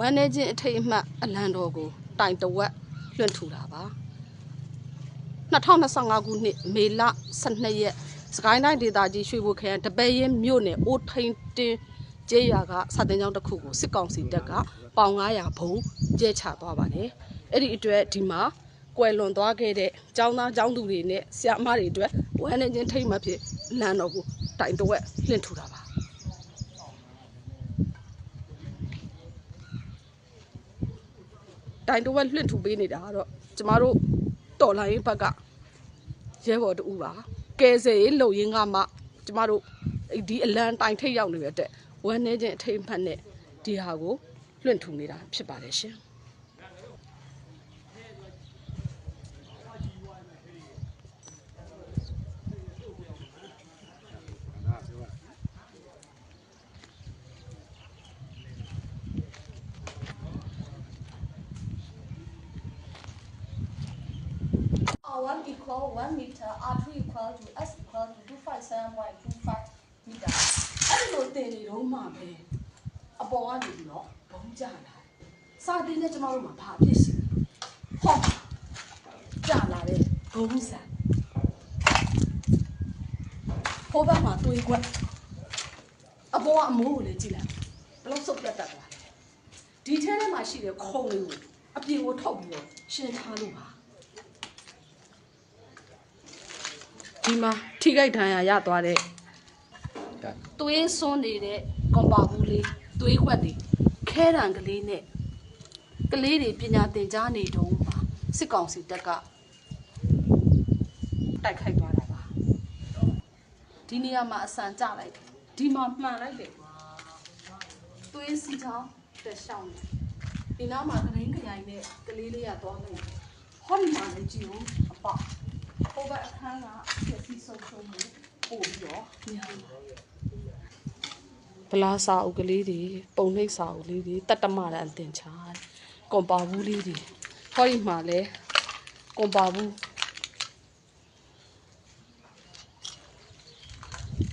ဝမ်းနေခြင်းအထိတ်အမှတ်အလံတော်ကိုတိုင်တဝက်လွှင့်ထူတာပါ2025ခုနှစ်မေလ12ရက်စကိုင်းတိုင်းဒေသကြီးရွှေဘိုခရိုင်တပည့်ရင်မြို့နယ်အိုးထိန်တင်းကျေးရွာကစာတင်ကျောင်းတစ်ခုကိုစစ်ကောင်စီတပ်ကပေါင်900ဘုံကျဲချသွားပါတယ်အဲ့ဒီအတွက်ဒီမှာကွယ်လွန်သွားခဲ့တဲ့ကျောင်းသားကျောင်းသူတွေနဲ့ဆရာမတွေအတွက်ဝမ်းနေခြင်းထိတ်မှတ်ဖြစ်လမ်းတော်ကိုတိုင်တဝက်လွှင့်ထူတာပါ တိုင်တဝက်လွှင့်ထူပေးနေတာကတော့ကျမတို့တော်လိုင်းဘက်ကရဲဘော်တူပါကဲဆယ်ရေးလုံရင်းကမှကျမတို့ဒီအလံတိုင်ထိတ်ရောက်နေတဲ့အတွက်ဝမ်းနေခြင်းအထိတ်အမှတ်နဲ့ဒီဟာကိုလွှင့်ထူနေတာဖြစ်ပါတယ်ရှင် 1 meter, R2 equal to S equal to 257.25 meter. အဲ့ဒီလိုတင်နေတော့မှပဲအပေါ်ကနေပြီးတော့ဘုံကြလာစာတင်နဲ့ကျမတို့မှာဘာဖြစ်စီဟောကြလာတဲ့ဘုံစံဟိုဘက်မှာတွေးခွက်အပေါ်ကအမိုးကိုလည်းကြည့်လိုက်ဘယ်လောက်စုပ်ပြတ်တတ်သွားလဲဒီထဲထဲမှာရှိတဲ့ခုံလေးကိုအပြင်ကိုထုတ်ပြီးတော့ရှင်းထားလို့ပါ ဒီမှာထိခိုက်ဒဏ်ရာရသွားတဲ့သွေးစွန်းနေတဲ့ကွန်ပါဘူးလေးသွေးခွက်တွေခဲတံကလေးနဲ့ကလေးတွေပညာသင်ကြားနေတုန်းမှာစစ်ကောင်စီတပ်ကတိုက်ခိုက်သွားတာပါဒီနေရာမှာအဆန်ကြလိုက်တယ်ဒီမှာမှန်လိုက်တယ်သွေးစီချောင်းတက်ရှောင်းတယ်ဒီနားမှာကရင်းခရိုင်နဲ့ကလေးလေးရသွားလို့ဟောဒီမှာလည်းကြည့်ဦးအပေါက် ဟိုဘက်အခန်းကပြည့်စည်ဆုံးဆုံးမှုပို့ပြီးတော့များတယ်ဗလာစာအုပ်ကလေးတွေပုံနှိပ်စာအုပ်လေးတွေတတ္တမရန်တင်ချာကွန်ပါဘူးလေးတွေဟောဒီမှာလဲကွန်ပါဘူး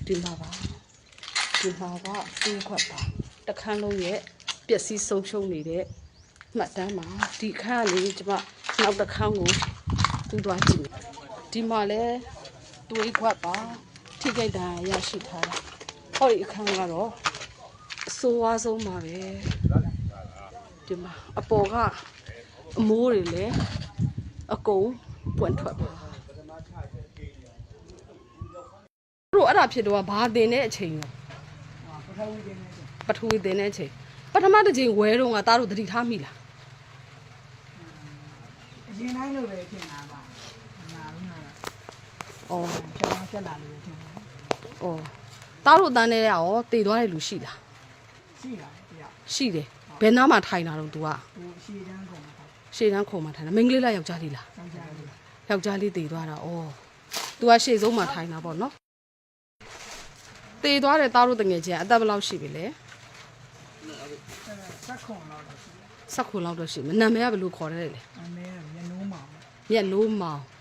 ဒီမှာပါဒီမှာကတွေးခွက်ပါတခန်းလုံးရဲ့ပျက်စီးဆုံးရှုံးနေတဲ့မှတ်တမ်းမှာဒီခန်းကလေကျမနောက်တစ်ခန်းကိုတူးသွားကြည့်မယ် ဒီမှာလဲတွေးခွက်ပါထိခိုက်တာရရှိထားတာဟောဒီအခန်းကတော့အဆိုးဝါးဆုံးပါပဲဒီမှာအပေါ်ကအမိုးတွေလည်းအကုန်ပွင့်ထွက်ပါတို့အဲ့ဒါဖြစ်တော့ဘာတင်တဲ့အချိန်ရောပထဝီတင်တဲ့အချိန်ပထမတစ်ချိန်ဝဲတော့ကတားတို့သတိထားမိလားအရင်တိုင်းလိုပဲဖြစ်နေတာပါနာဘူးနာ အော်ဖြောင်းဖြတ်လာလို့ထင်တယ်အော်တားတို့အတန်းနဲ့ရောတည်သွားတဲ့လူရှိလားရှိတာတရားရှိတယ်ဘယ်နားမှာထိုင်တာတော့ तू ကဟိုရှည်တန်းကုန်တာရှေ့တန်းခုံမှာထိုင်တာမိန်းကလေးလားယောက်ျားလေးလားစောင်းကြတယ်ယောက်ျားလေးတည်သွားတာဩ။ तू ကရှေ့ဆုံးမှာထိုင်တာပေါ့နော်။တည်သွားတဲ့သားတို့တငယ်ချင်းအသက်ဘယ်လောက်ရှိပြီလဲဆက်ခုံတော့ရှိတယ်။ဆက်ခုလောက်တော့ရှိမယ်။နာမည်ကဘယ်လိုခေါ်ရဲလဲအမဲရနိုးမှာ။မြက်လို့မောင်။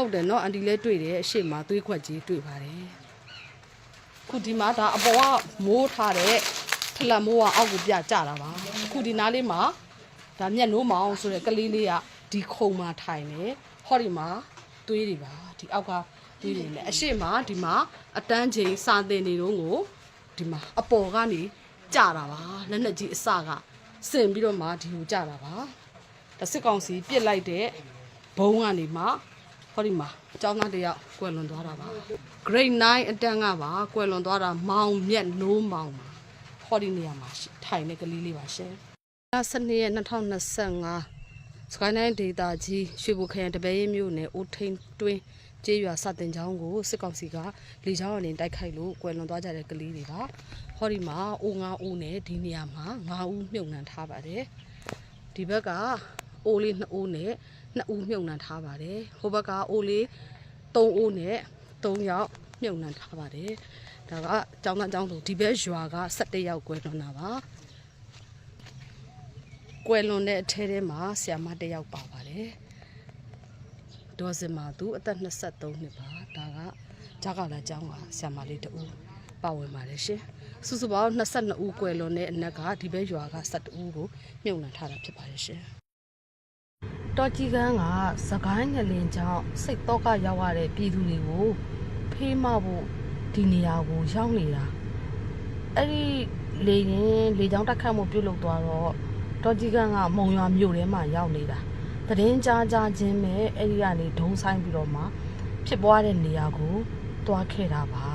ဟုတ်တယ်နော်အန်တီလည်းတွေ့တယ်အရှိမသွေးခွက်ကြီးတွေ့ပါတယ်။ခုဒီမှာဒါအပေါ်ကမိုးထားတဲ့ထလက်မိုးကအောက်ကိုပြကျတာပါ။ခုဒီနားလေးမှာဒါမြက်နိုးမောင်ဆိုတဲ့ကလေးလေးကဒီခုံမှာထိုင်နေ။ဟောဒီမှာသွေးတွေပါဒီအောက်ကသွေးတွေနဲ့အရှိမဒီမှာအတန်းချိန်စာတင်နေတော့ကိုဒီမှာအပေါ်ကနေကြတာပါလက်နဲ့ကြီးအစကစင်ပြီးတော့မှဒီကိုကြတာပါဒါစစ်ကောင်စီပြစ်လိုက်တဲ့ဘုံကနေမှ ဟောဒီမှာအကြောင်းသားတယောက်ကွယ်လွန်သွားတာပါ grade 9အတန်းကပါကွယ်လွန်သွားတာမောင်မြက်နိုးမောင်ပါဟောဒီနေရာမှာထိုင်တဲ့ကလေးလေးပါရှင်လစနေရ2025စကိုင်းတိုင်းဒေသကြီးရွှေဘိုခရိုင်တပည့်ရင်မြို့နယ်အိုထိန်တွင်းကျေးရွာစတင်ကျောင်းကိုစစ်ကောင်စီကလေကြောင်းအနေနဲ့တိုက်ခိုက်လို့ကွယ်လွန်သွားကြတဲ့ကလေးတွေကဟောဒီမှာအိုငါအိုနဲ့ဒီနေရာမှာငါးဦးမြုပ်နှံထားပါတယ်ဒီဘက်က အိုးလေး2ဦးနဲ့2ဦးမြုပ်နှံထားပါတယ်ဟိုဘက်ကအိုးလေး3ဦးနဲ့3ယောက်မြုပ်နှံထားပါတယ်ဒါကကျောင်းသားကျောင်းသူဒီဘက်ရွာက17ယောက်ကွယ်လွန်တာပါကွယ်လွန်တဲ့အထဲထဲမှာဆ iam မတစ်ယောက်ပါပါတယ်ဒေါ်စင်မာသူအသက်23နှစ်ပါဒါကဂျာကလာကျောင်းကဆ iam မလေးတူပါဝင်ပါတယ်ရှင်စုစုပေါင်း22ဦးကွယ်လွန်တဲ့အနက်ကဒီဘက်ရွာက12ဦးကိုမြုပ်နှံထားတာဖြစ်ပါတယ်ရှင် တော်ကြီးကန်းကစကိုင်းငလင်ကြောင့်စိတ်တော့ကရောက်ရတဲ့ပြည်သူတွေကိုဖေးမဖို့ဒီနေရာကိုရောက်နေတာအဲ့ဒီလေရင်လေကြောင်းတက်ခတ်မှုပြုတ်လုသွားတော့တော်ကြီးကန်းကမုံရွာမြို့ထဲမှာရောက်နေတာတရင်ကြားကြားချင်းပဲအဲ့ဒီကနေဒုံဆိုင်ပြီးတော့မှဖြစ်ပွားတဲ့နေရာကိုတွားခဲ့တာပါ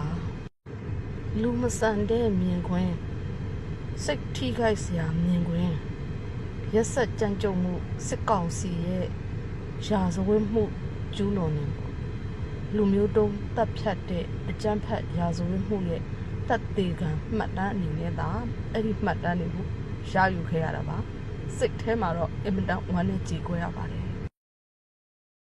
လူမဆန်တဲ့မြင်ကွင်းစိတ်ထိခိုက်စရာမြင်ကွင်း ရက်ဆက်ကြမ်းကြုတ်မှုစစ်ကောင်စီရဲ့ရာဇဝတ်မှုကျူးလွန်နေပေါ့လူမျိုးတုံးတပ်ဖြတ်တဲ့အကြမ်းဖက်ရာဇဝတ်မှုရဲ့တပ်သေးကံမှတ်တမ်းအနေနဲ့ဒါအဲ့ဒီမှတ်တမ်းတွေကိုရယူခဲ့ရတာပါစိတ်ထဲမှာတော့အင်မတန်ဝမ်းနဲ့ကြေကွဲရပါတယ်